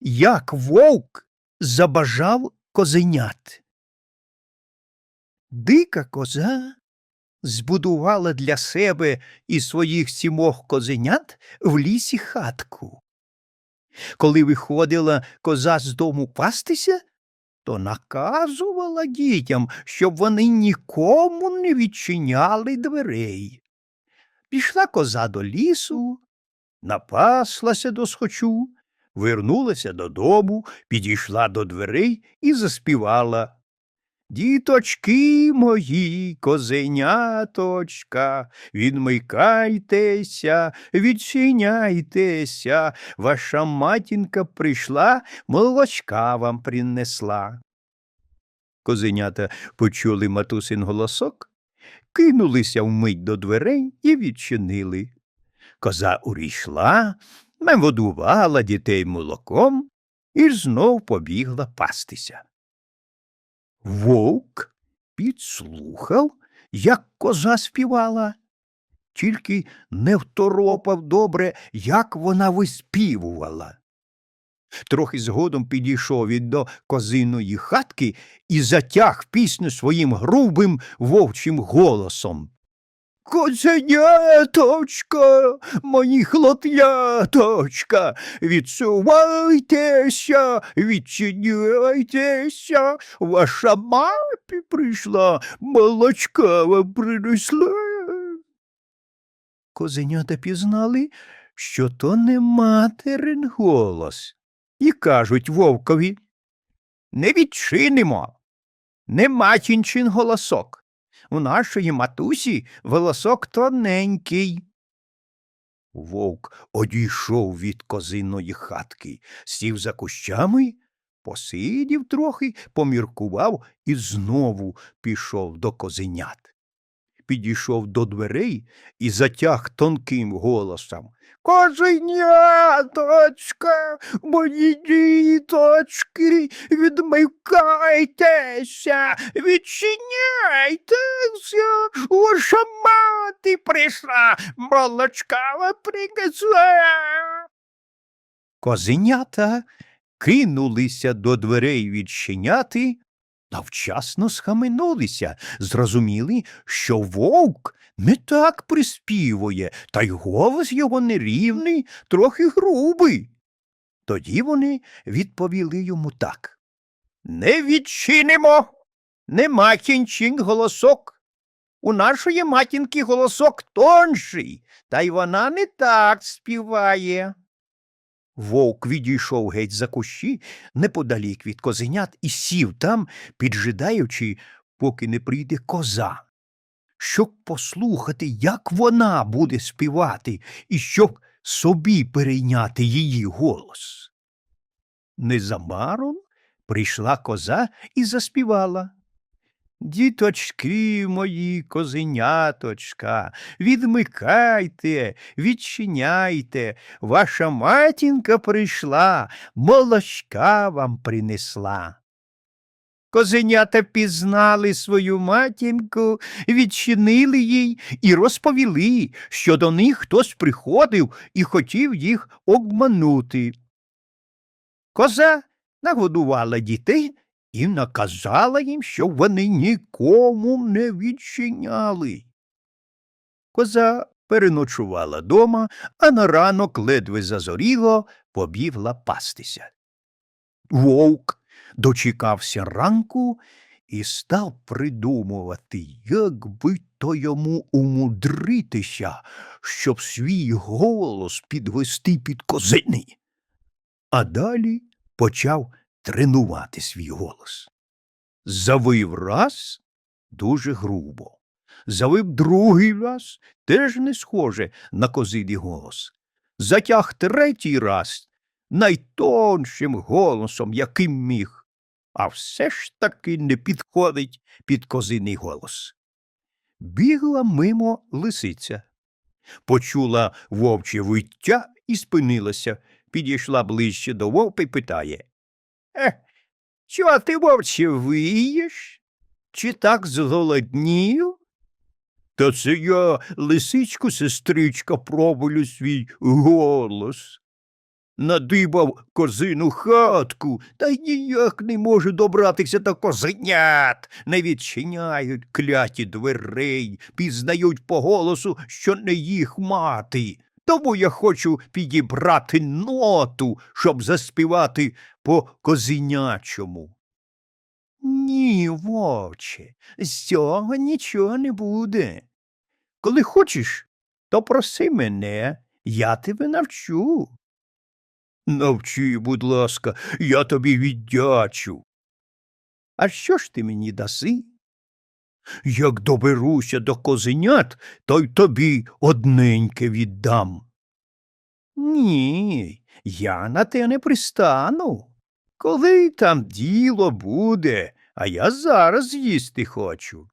як вовк забажав козенят. Дика коза збудувала для себе і своїх сімох козенят в лісі хатку. Коли виходила коза з дому пастися, то наказувала дітям, щоб вони нікому не відчиняли дверей. Пішла коза до лісу, напаслася до схочу, вернулася додому, підійшла до дверей і заспівала. Діточки мої, козеняточка, відмикайтеся, відчиняйтеся, ваша матінка прийшла, молочка вам принесла. Козенята почули матусин голосок, кинулися вмить до дверей і відчинили. Коза урійшла, наводувала дітей молоком і знов побігла пастися. Вовк підслухав, як коза співала, тільки не второпав добре, як вона виспівувала. Трохи згодом підійшов він до козиної хатки і затяг пісню своїм грубим вовчим голосом. Козеняточка, мої хлоп'яточка, відсувайтеся, відчиняйтеся, ваша мапі прийшла, молочка вам принесла. Козенята пізнали, що то не материн голос, і кажуть вовкові Не відчинимо, не матінчин голосок. У нашої матусі волосок тоненький. Вовк одійшов від козиної хатки, сів за кущами, посидів трохи, поміркував і знову пішов до козенят. Підійшов до дверей і затяг тонким голосом. Козеняточка, мої діточки, відмикайтеся, відчиняйтеся, ваша мати прийшла, молочка вам принесла. Козенята кинулися до дверей відчиняти, та вчасно схаменулися, зрозуміли, що вовк не так приспівує, та й голос його нерівний, трохи грубий. Тоді вони відповіли йому так. Не відчинимо, нема кінчин голосок. У нашої матінки голосок тонший, та й вона не так співає. Вовк відійшов геть за кущі неподалік від козенят і сів там, піджидаючи, поки не прийде коза, щоб послухати, як вона буде співати, і щоб собі перейняти її голос. Незабаром прийшла коза і заспівала. Діточки мої, козеняточка, відмикайте, відчиняйте, ваша матінка прийшла, молочка вам принесла. Козенята пізнали свою матінку, відчинили їй і розповіли, що до них хтось приходив і хотів їх обманути. Коза нагодувала дітей і наказала їм, щоб вони нікому не відчиняли. Коза переночувала дома, а на ранок ледве зазоріло, побігла пастися. Вовк дочекався ранку і став придумувати, як би то йому умудритися, щоб свій голос підвести під козини. А далі почав тренувати свій голос. Завив раз дуже грубо, завив другий раз теж не схоже на козиний голос. Затяг третій раз найтоншим голосом, яким міг, а все ж таки не підходить під козиний голос. Бігла мимо лисиця. Почула вовче виття і спинилася, підійшла ближче до вовка і питає чого ти, вовче, виєш? Чи так зголоднів? Та це я, лисичку, сестричка, пробую свій голос. надибав козину хатку, та ніяк не може добратися до козенят. Не відчиняють кляті дверей, пізнають по голосу, що не їх мати. Тому я хочу підібрати ноту, щоб заспівати по козенячому. Ні, вовче, з цього нічого не буде. Коли хочеш, то проси мене, я тебе навчу. Навчи, будь ласка, я тобі віддячу. А що ж ти мені даси? Як доберуся до козенят, то й тобі одненьке віддам. Ні, я на те не пристану. Коли там діло буде, а я зараз їсти хочу.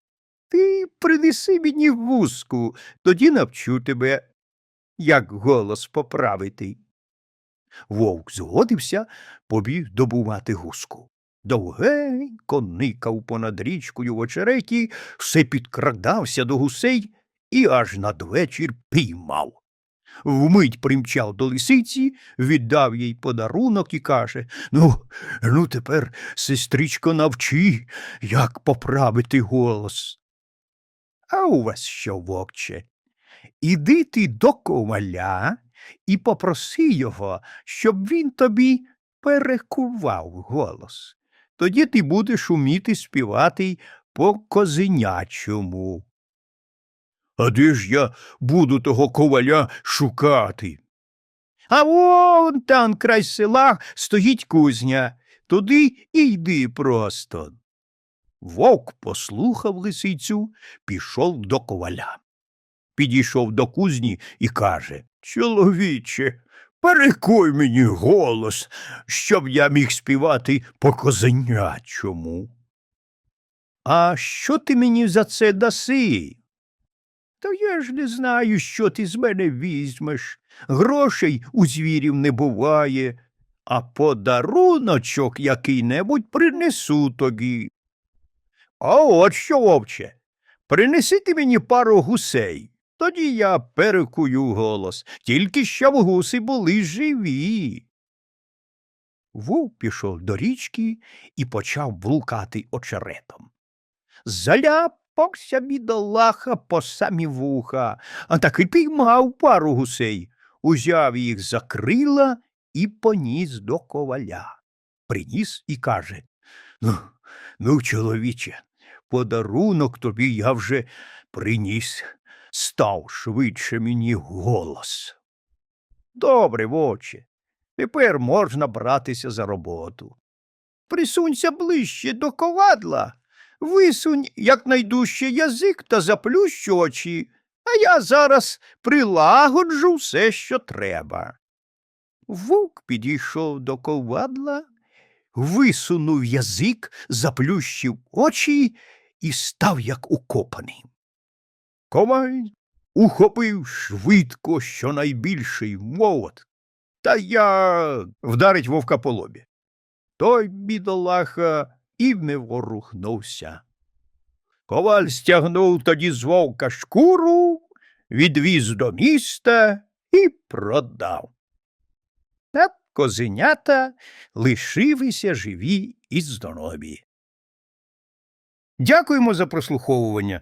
Ти принеси мені вузку, тоді навчу тебе, як голос поправити. Вовк згодився, побіг добувати гуску. Довгенько никав понад річкою в очереті, все підкрадався до гусей і аж надвечір піймав. Вмить примчав до лисиці, віддав їй подарунок і каже Ну, ну тепер, сестричко, навчи, як поправити голос. А у вас що, вовче? Іди ти до коваля і попроси його, щоб він тобі перекував голос. Тоді ти будеш уміти співати по козенячому. А де ж я буду того коваля шукати? А вон там край села стоїть кузня. Туди і йди просто. Вовк послухав лисицю, пішов до коваля. Підійшов до кузні і каже Чоловіче, перекуй мені голос, щоб я міг співати по козенячому. А що ти мені за це даси? Та я ж не знаю, що ти з мене візьмеш. Грошей у звірів не буває, а подаруночок який-небудь принесу тобі. А от що, вовче, принеси ти мені пару гусей, тоді я перекую голос, тільки щоб гуси були живі. Вовк пішов до річки і почав блукати очеретом. Заляпався бідолаха по самі вуха, а таки піймав пару гусей, узяв їх за крила і поніс до коваля. Приніс і каже Ну, ну, чоловіче, подарунок тобі я вже приніс, став швидше мені голос. Добре, воче, тепер можна братися за роботу. Присунься ближче до ковадла, висунь якнайдужче язик та заплющ очі, а я зараз прилагоджу все, що треба. Вовк підійшов до ковадла, висунув язик, заплющив очі і став як укопаний. Коваль ухопив швидко щонайбільший молот, та я вдарить вовка по лобі. Той бідолаха і не ворухнувся. Коваль стягнув тоді з вовка шкуру, відвіз до міста і продав. Та козенята лишилися живі і здорові. Дякуємо за прослуховування.